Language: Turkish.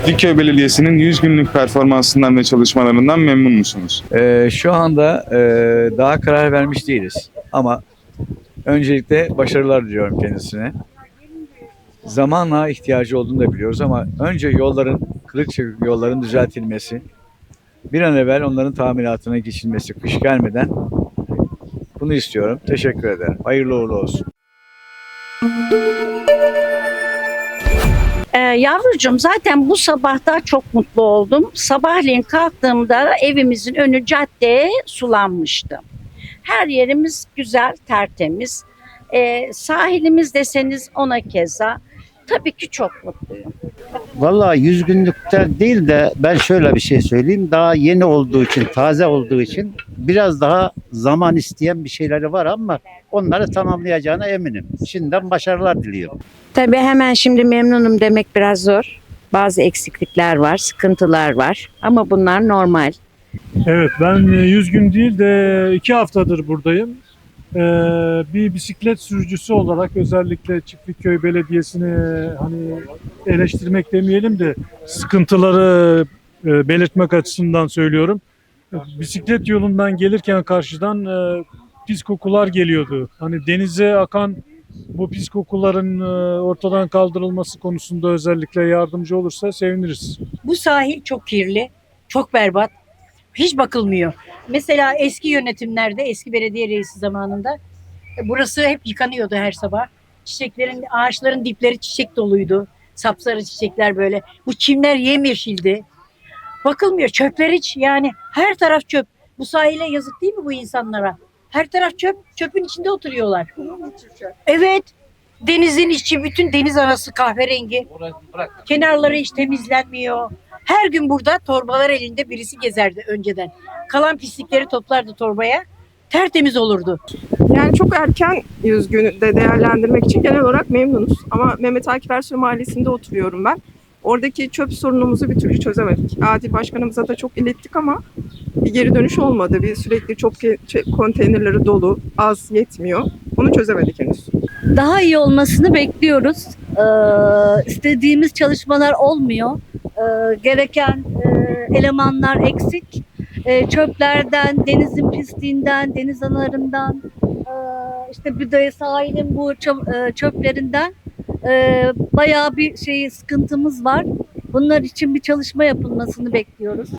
Çiftlikköy Belediyesi'nin 100 günlük performansından ve çalışmalarından memnun musunuz? Ee, şu anda e, daha karar vermiş değiliz. Ama öncelikle başarılar diliyorum kendisine. Zamanla ihtiyacı olduğunu da biliyoruz ama önce yolların, kırık çıkık yolların düzeltilmesi, bir an evvel onların tamiratına geçilmesi kış gelmeden bunu istiyorum. Teşekkür ederim. Hayırlı uğurlu olsun. Ee, yavrucuğum zaten bu sabah da çok mutlu oldum. Sabahleyin kalktığımda evimizin önü caddeye sulanmıştı. Her yerimiz güzel, tertemiz. Ee, sahilimiz deseniz ona keza. Tabii ki çok mutluyum. Vallahi 100 günlükte değil de ben şöyle bir şey söyleyeyim. Daha yeni olduğu için, taze olduğu için biraz daha zaman isteyen bir şeyleri var ama onları tamamlayacağına eminim. Şimdiden başarılar diliyorum. Tabii hemen şimdi memnunum demek biraz zor. Bazı eksiklikler var, sıkıntılar var ama bunlar normal. Evet ben e, 100 gün değil de 2 haftadır buradayım. Ee, bir bisiklet sürücüsü olarak özellikle Çiftlikköy Belediyesi'ni hani eleştirmek demeyelim de sıkıntıları e, belirtmek açısından söylüyorum. Bisiklet yolundan gelirken karşıdan e, pis kokular geliyordu. Hani denize akan bu pis kokuların e, ortadan kaldırılması konusunda özellikle yardımcı olursa seviniriz. Bu sahil çok kirli, çok berbat. Hiç bakılmıyor. Mesela eski yönetimlerde, eski belediye reisi zamanında e, burası hep yıkanıyordu her sabah. Çiçeklerin, ağaçların dipleri çiçek doluydu. Sapsarı çiçekler böyle. Bu çimler yemyeşildi. Bakılmıyor. Çöpler hiç yani her taraf çöp. Bu sahile yazık değil mi bu insanlara? Her taraf çöp. Çöpün içinde oturuyorlar. Evet. Denizin içi, bütün deniz arası kahverengi. Kenarları hiç temizlenmiyor. Her gün burada torbalar elinde birisi gezerdi önceden. Kalan pislikleri toplardı torbaya. Tertemiz olurdu. Yani çok erken 100 günü de değerlendirmek için genel olarak memnunuz. Ama Mehmet Akif Ersoy Mahallesi'nde oturuyorum ben. Oradaki çöp sorunumuzu bir türlü çözemedik. Adil Başkanımıza da çok ilettik ama bir geri dönüş olmadı. Bir sürekli çok konteynerleri dolu, az yetmiyor. Onu çözemedik henüz. daha iyi olmasını bekliyoruz. Ee, istediğimiz çalışmalar olmuyor. Ee, gereken e, elemanlar eksik. Ee, çöplerden, denizin pisliğinden, deniz analarından, e, işte bir de sahilin bu e, çöplerinden e, bayağı bir şey sıkıntımız var. Bunlar için bir çalışma yapılmasını bekliyoruz.